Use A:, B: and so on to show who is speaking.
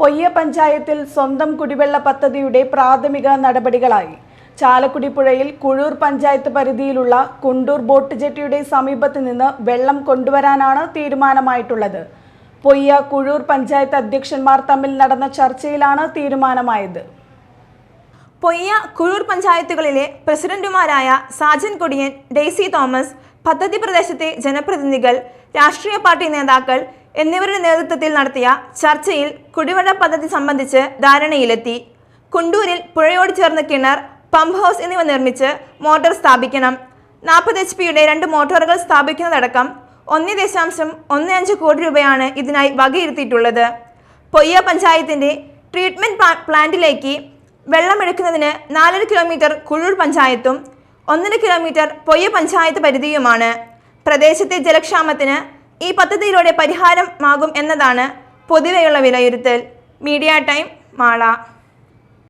A: പൊയ്യ പഞ്ചായത്തിൽ സ്വന്തം കുടിവെള്ള പദ്ധതിയുടെ പ്രാഥമിക നടപടികളായി. ചാലക്കുടി പുഴയിൽ കുഴൂർ പഞ്ചായത്ത് പരിധിയിലുള്ള കുണ്ടൂർ ബോട്ട് ജെട്ടിയുടെ സമീപത്ത് നിന്ന് വെള്ളം കൊണ്ടുവരാനാണ് തീരുമാനമായിട്ടുള്ളത്. പൊയ്യ കുഴൂർ പഞ്ചായത്ത് അധ്യക്ഷന്മാർ തമ്മിൽ നടന്ന ചർച്ചയിലാണ് തീരുമാനമായത്.
B: പൊയ്യ കുഴൂർ പഞ്ചായത്തുകളിലെ പ്രസിഡന്റുമാരായ സാജൻ കൊടിയൻ ഡെയ്സി തോമസ് പദ്ധതി പ്രദേശത്തെ ജനപ്രതിനിധികൾ രാഷ്ട്രീയ പാർട്ടി നേതാക്കൾ എന്നിവരുടെ നേതൃത്വത്തിൽ നടത്തിയ ചർച്ചയിൽ കുടിവെള്ള പദ്ധതി സംബന്ധിച്ച് ധാരണയിലെത്തി. കുണ്ടൂരിൽ പുഴയോട് ചേർന്ന് കിണർ പമ്പ് ഹൗസ് എന്നിവ നിർമ്മിച്ച് മോട്ടോർ സ്ഥാപിക്കണം. നാൽപ്പത് എച്ച് പിയുടെ രണ്ട് മോട്ടോറുകൾ സ്ഥാപിക്കുന്നതടക്കം ഒന്ന് ദശാംശം ഒന്ന് അഞ്ച് കോടി രൂപയാണ് ഇതിനായി വകയിരുത്തിയിട്ടുള്ളത്. പൊയ്യ പഞ്ചായത്തിന്റെ ട്രീറ്റ്മെന്റ് പ്ലാ- പ്ലാന്റിലേക്ക് വെള്ളമെടുക്കുന്നതിന് നാലര കിലോമീറ്റർ കുഴൂർ പഞ്ചായത്തും ഒന്നര കിലോമീറ്റർ പൊയ്യ പഞ്ചായത്ത് പരിധിയുമാണ്. പ്രദേശത്തെ ജലക്ഷാമത്തിന് ഈ പദ്ധതിയിലൂടെ പരിഹാരമാകും എന്നതാണ് പൊതുവെയുള്ള വിലയിരുത്തൽ. Media time Mala.